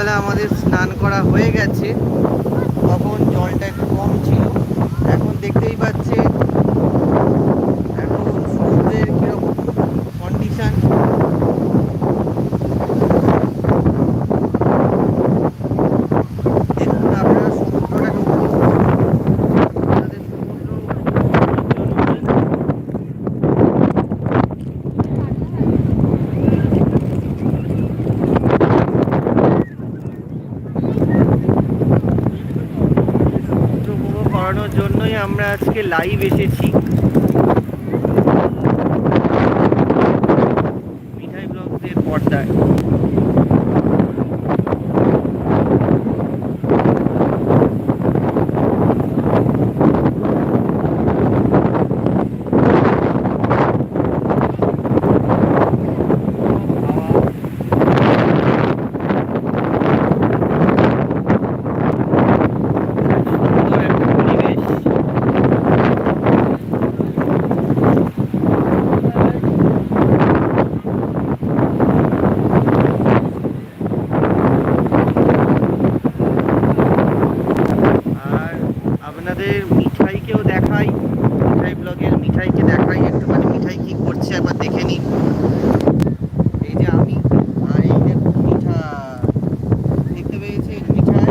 সকালবেলা আমাদের স্নান করা হয়ে গেছে। করানোর জন্যই আমরা আজকে লাইভ এসেছি। মিঠাই ব্লগসের পর্দায় সুন্দর একটা পরিবেশ আর আপনাদের মিঠাইকেও দেখাই মিঠাই ব্লগের মিঠাইকে দেখাই একটুখানি মিঠাই কি করছে একবার দেখে নিন এই যে আমি আর এই দেখুন মিঠা দেখতে পেয়েছেন মিঠাই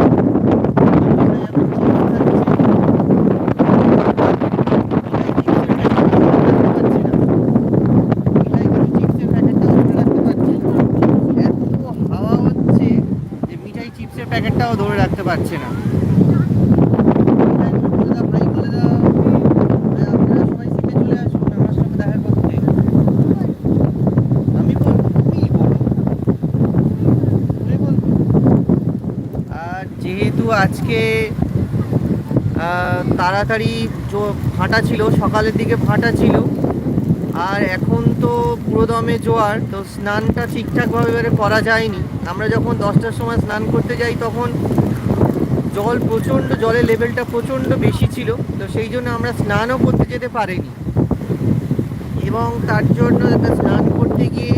মিঠাই এখন চিপস খাচ্ছে। মিঠাই কিন্তু চিপসের প্যাকেটটাও ধরে রাখতে পারছে না। এত হাওয়া হচ্ছে যে মিঠাই চিপসের প্যাকেটটাও ধরে রাখতে পারছে না মিঠাই বলে দাও, ভাই বলে দাও। ভাই, আপনারা সবাই সিটে চলে আসুন আমার সঙ্গে দেখা করতে আমি বলব তুমি বলো তুমি বলব আর যেহেতু আজকে তাড়াতাড়ি ফাটা ছিল সকালের দিকে ফাটা ছিল আর এখন তো পুরোদমে জোয়ার, তো স্নানটা ঠিকঠাকভাবে এবারে করা যায়নি। আমরা যখন দশটার সময় স্নান করতে যাই তখন জল প্রচণ্ড, জলের লেভেলটা প্রচণ্ড বেশি ছিল, তো সেই জন্য আমরা স্নানও করতে যেতে পারিনি। এবং তার জন্য স্নান করতে গিয়ে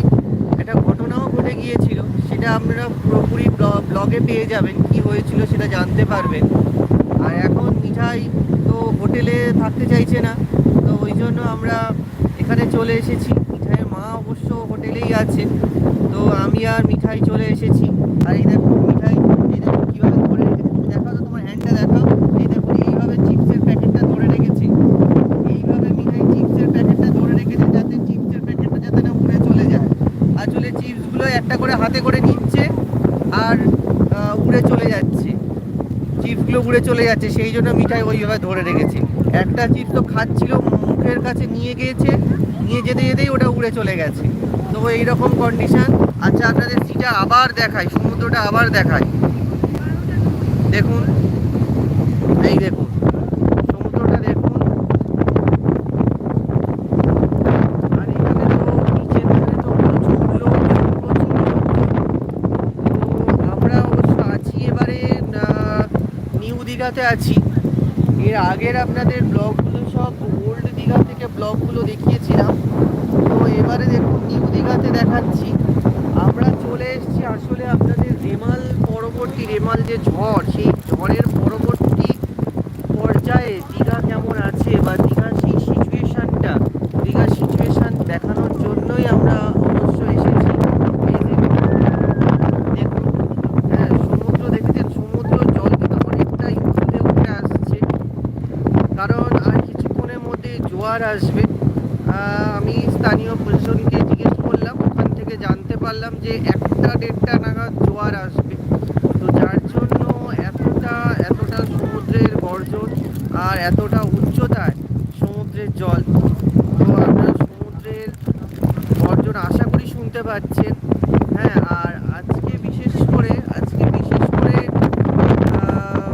একটা ঘটনাও ঘটে গিয়েছিল, সেটা আপনারা পুরোপুরি ব্ল- ব্লগে পেয়ে যাবেন, কি হয়েছিল সেটা জানতে পারবেন। আর এখন মিঠাই তো হোটেলে থাকতে চাইছে না, তো ওই জন্য আমরা এখানে চলে এসেছি। মিঠাইয়ের মা অবশ্য হোটেলেই আছে। তো আমি আর মিঠাই চলে এসেছি। আর এই দেখো, মিঠাই, এই দেখো কীভাবে ধরে রেখেছে। দেখাও তো তোমার হ্যান্ডটা দেখাও। এই দেখো, এইভাবে চিপসের প্যাকেটটা ধরে রেখেছে। এইভাবে মিঠাই চিপসের প্যাকেটটা ধরে রেখেছে যাতে চিপসের প্যাকেটটা যাতে না উড়ে চলে যায়। আসলে চিপসগুলো একটা করে হাতে করে নিচ্ছে আর উড়ে চলে যাচ্ছে। চিপসগুলো উড়ে চলে যাচ্ছে। সেই জন্য মিঠাই ওইভাবে ধরে রেখেছে। একটা চিপস তো খাচ্ছিল, মুখের কাছে নিয়ে গিয়েছে, নিয়ে যেতে যেতেই ওটা উড়ে চলে গেছে। তো এইরকম কন্ডিশন আচ্ছা আপনাদের সিটা আবার দেখাই সমুদ্রটা আবার দেখাই দেখুন, এই দেখুন, সমুদ্রটা দেখুন। আর এখানে তো নিচের তো আমরা অবশ্য আছি এবারে নিউ দীঘাতে আছি। এর আগের আপনাদের ব্লগগুলো সব ওল্ড দীঘা থেকে ব্লগগুলো দেখিয়েছিলাম। তো এবারে দেখুন নিউ দীঘাতে দেখাচ্ছি। আমরা চলে এসেছি আসলে আপনাদের রেমাল, পরবর্তী রেমাল যে ঝড়, সেই ঝড়ের পরবর্তী পর্যায়ে দীঘা কেমন আছে বা দীঘার সেই সিচুয়েশানটা দীঘার সিচুয়েশান দেখানোর জন্যই আমরা অবশ্য এসেছি এই দেখুন দেখুন হ্যাঁ সমুদ্র দেখেছেন সমুদ্র জল কিন্তু অনেকটাই উঠে উঠে আসছে কারণ আর কিছুক্ষণের জোয়ার আসবে। আমি স্থানীয় প্রশাসনকে জিজ্ঞেস করলাম, ওখান থেকে জানতে পারলাম যে একটা দেড়টা নাগাদ জোয়ার আসবে। তো যার জন্য এতটা এতটা সমুদ্রের গর্জন আর এতটা উচ্চতায় সমুদ্রের জল। তো আপনারা সমুদ্রের গর্জন আশা করি শুনতে পাচ্ছেন। হ্যাঁ আর আজকে বিশেষ করে আজকে বিশেষ করে আহ,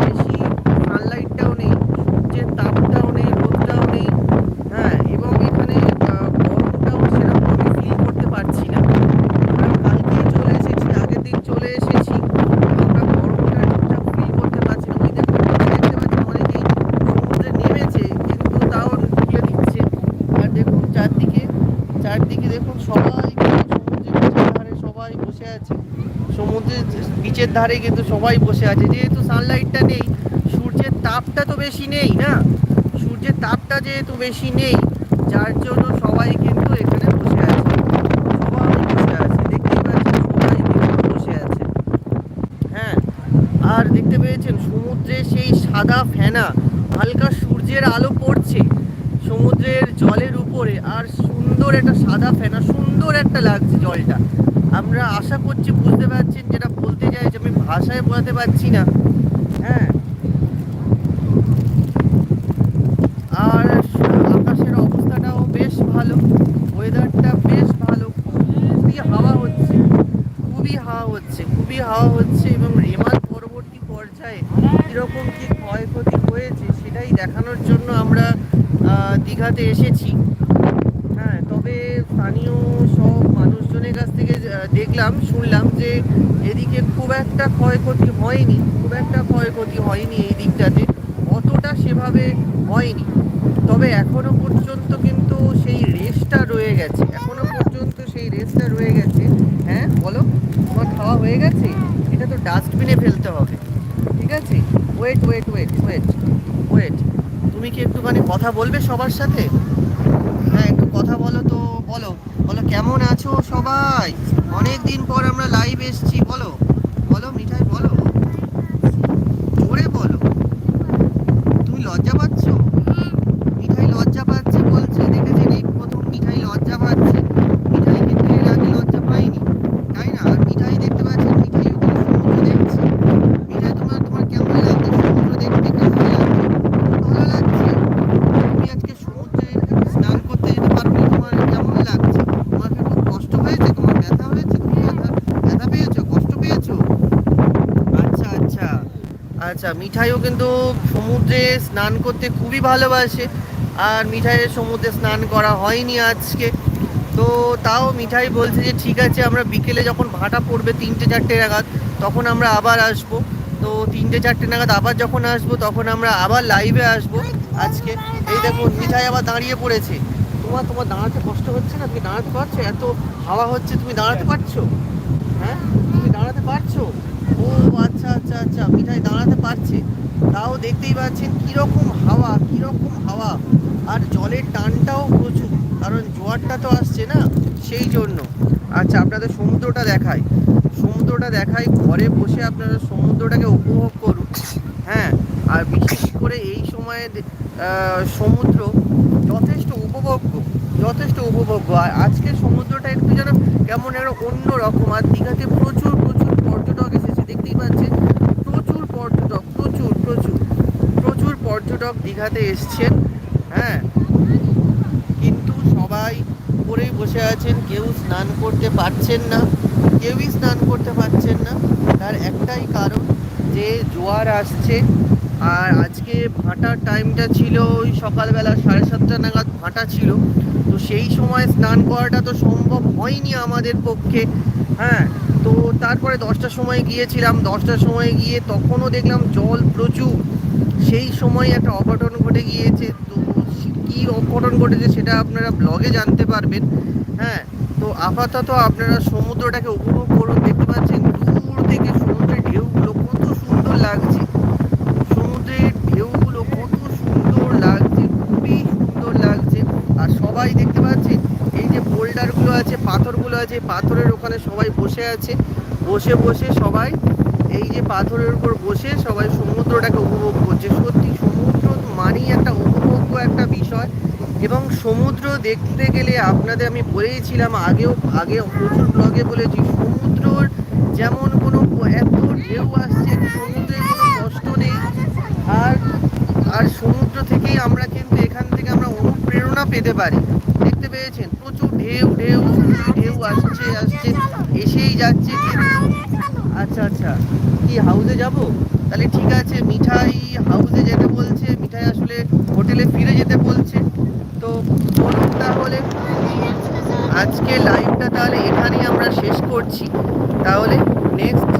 বেশি সানলাইটটাও নেই সূর্যের তাপটাও নেই রোদটাও নেই হ্যাঁ এবং এখানে আহ, গরমটাও সেরকম আমি ফিল করতে পারছি না আমরা কালকেই চলে এসেছি আগের দিন চলে এসেছি আমরা গরমটা ঠিকঠাক ফিল করতে পারছি না ওই দেখুন দেখতে পাচ্ছি অনেকেই সমুদ্রে নেমেছে কিন্তু তাও ঢুকে দিচ্ছে আর দেখুন চারদিকে সমুদ্রের ধারে কিন্তু সবাই বসে আছে। যেহেতু সানলাইটটা নেই, সূর্যের তাপটা তো বেশি নেই না? সূর্যের তাপটা যেহেতু বেশি নেই, যার জন্য সবাই কিন্তু এখানে বসে আছে। সবাই বসে আছে। দেখতেই পাচ্ছেন সবাই বসে আছে। হ্যাঁ আর দেখতে পেয়েছেন সমুদ্রে সেই সাদা ফেনা, হালকা সূর্যের আলো পড়ছে সমুদ্রের জলের উপরে। আর সুন্দর একটা সাদা ফেনা, সুন্দর একটা লাগছে জলটা। আমরা আশা করছি বুঝতে পারছেন, যেটা বলতে চাই যে আমি ভাষায় বোঝাতে পারছি না। হ্যাঁ। আর আকাশের অবস্থাটাও বেশ ভালো ওয়েদারটা বেশ ভালো, খুবই হাওয়া হচ্ছে, খুবই হাওয়া হচ্ছে, খুবই হাওয়া হচ্ছে এবং রেমাল পরবর্তী পর্যায়ে কীরকম কী ক্ষয়ক্ষতি হয়েছে সেটাই দেখানোর জন্য আমরা দীঘাতে এসেছি। স্থানীয় সব মানুষজনের কাছ থেকে দেখলাম, শুনলাম যে এদিকে খুব একটা ক্ষয়ক্ষতি হয়নি, খুব একটা ক্ষয়ক্ষতি হয়নি এই দিকটাতে। অতটা সেভাবে হয়নি। তবে এখনও পর্যন্ত কিন্তু সেই রেসটা রয়ে গেছে। এখনও পর্যন্ত সেই রেসটা রয়ে গেছে। হ্যাঁ বলো, তোমার খাওয়া হয়ে গেছে? এটা তো ডাস্টবিনে ফেলতে হবে। ঠিক আছে? Wait wait wait wait wait তুমি কি একটুখানি কথা বলবে সবার সাথে হ্যাঁ একটু কথা বলো তো বলো বলো কেমন আছো সবাই অনেক দিন পর আমরা লাইভ এসছি বলো মিঠাই বলো জোরে বলো তুমি লজ্জা পাচ্ছ মিঠাই লজ্জা পাচ্ছে বলছে দেখেছেন এই প্রথম মিঠাই লজ্জা পাচ্ছে মিঠাই কিন্তু এর আগে লজ্জা পায়নি তাই না আর মিঠাই দেখতে পাচ্ছেন মিঠাই ওখানে সমুদ্র দেখছে মিঠাই তোমার তোমার কেমন লাগছে সমুদ্র দেখতে কেমন লাগছে ভালো লাগছে তুমি আজকে সমুদ্রে স্নান করতে যেতে পারবে তোমার কেমন লাগছে তোমার কি খুব কষ্ট হয়েছে তোমার ব্যথা হয়েছে তুমি ব্যথা ব্যথা পেয়েছ কষ্ট পেয়েছ আচ্ছা আচ্ছা আচ্ছা মিঠাইও কিন্তু সমুদ্রে স্নান করতে খুবই ভালোবাসে। আর মিঠাইয়ের সমুদ্রে স্নান করা হয়নি আজকে। তো তাও মিঠাই বলছে যে, ঠিক আছে, আমরা বিকেলে যখন ভাটা পড়বে তিনটে চারটে নাগাদ, তখন আমরা আবার আসব। তো তিনটে চারটে নাগাদ আবার যখন আসব, তখন আমরা আবার লাইভে আসব আজকে। এই দেখো, মিঠাই আবার দাঁড়িয়ে পড়েছে। তোমার তোমার দাঁড়াতে কষ্ট হচ্ছে না? তুমি দাঁড়াতে পারছ? এত হাওয়া হচ্ছে, তুমি দাঁড়াতে পারছ? হ্যাঁ? তুমি দাঁড়াতে পারছ? ও আচ্ছা আচ্ছা আচ্ছা মিঠাই দাঁড়াতে পারছে। তাও দেখতেই পাচ্ছেন কীরকম হাওয়া কীরকম হাওয়া। আর জলের টানটাও প্রচুর, কারণ জোয়ারটা তো আসছে না, সেই জন্য। আচ্ছা আপনাদের সমুদ্রটা দেখাই। সমুদ্রটা দেখাই, ঘরে বসে আপনারা সমুদ্রটাকে উপভোগ করুন। হ্যাঁ আর বিশেষ করে এই সময়ে সমুদ্র যথেষ্ট উপভোগ্য যথেষ্ট উপভোগ্য। আর আজকের সমুদ্রটা একটু যেন কেমন একটা অন্য রকম আর দীঘাতে প্রচুর প্রচুর পর্যটক এসেছে দেখতেই পাচ্ছেন প্রচুর পর্যটক প্রচুর প্রচুর প্রচুর পর্যটক দীঘাতে এসছেন হ্যাঁ। কিন্তু সবাই উপরেই বসে আছেন, কেউ স্নান করতে পারছেন না, কেউই স্নান করতে পারছেন না। তার একটাই কারণ যে জোয়ার আসছে, আর আজকে ভাটার টাইমটা ছিল ওই সকালবেলা সাড়ে সাতটা নাগাদ ভাটা ছিল। তো সেই সময় স্নান করাটা তো সম্ভব হয়নি আমাদের পক্ষে হ্যাঁ। তো তারপরে দশটার সময় গিয়েছিলাম, দশটার সময় গিয়ে তখনও দেখলাম জল প্রচুর। সেই সময় একটা অঘটন ঘটে গিয়েছে, তো কি অঘটন ঘটেছে সেটা আপনারা ব্লগে জানতে পারবেন। হ্যাঁ তো আপাতত আপনারা সমুদ্রটাকে উপভোগ করুন, দেখতে পাচ্ছেন দূর থেকে সমুদ্রের ঢেউগুলো কত সুন্দর লাগছে। সমুদ্রের ঢেউগুলো কত সুন্দর লাগছে, খুবই সুন্দর লাগছে। আর সবাই দেখতে পাচ্ছেন, এই যে বোল্ডারগুলো আছে, পাথরগুলো আছে, পাথরের ওখানে সবাই বসে আছে। বসে বসে সবাই এই যে পাথরের উপর বসে সবাই সমুদ্রটাকে উপভোগ করছে। সত্যি, সমুদ্র মানেই একটা উপভোগ্য একটা বিষয়। এবং সমুদ্র দেখতে গেলে আপনাদের আমি বলেইছিলাম আগেও, আগে প্রচুর ব্লগে বলেছি, সমুদ্রর যেমন কোনো এত ঢেউ আসছে সমুদ্রে কোনো কষ্ট নেই। আর আর সমুদ্র থেকেই আমরা কিন্তু এখান থেকে আমরা অনুপ্রেরণা পেতে পারি। দেখতে পেয়েছেন? প্রচুর ঢেউ ঢেউ ঢেউ আসছে আসছে, এসেই যাচ্ছে। আচ্ছা আচ্ছা। কি হাউসে যাব? তাহলে ঠিক আছে, মিঠাই হাউসে যেতে বলছে। মিঠাই আসলে হোটেলে ফিরে যেতে বলছে। তো বলুন তাহলে, আজকে লাইভটা তাহলে এখানেই আমরা শেষ করছি। তাহলে নেক্সট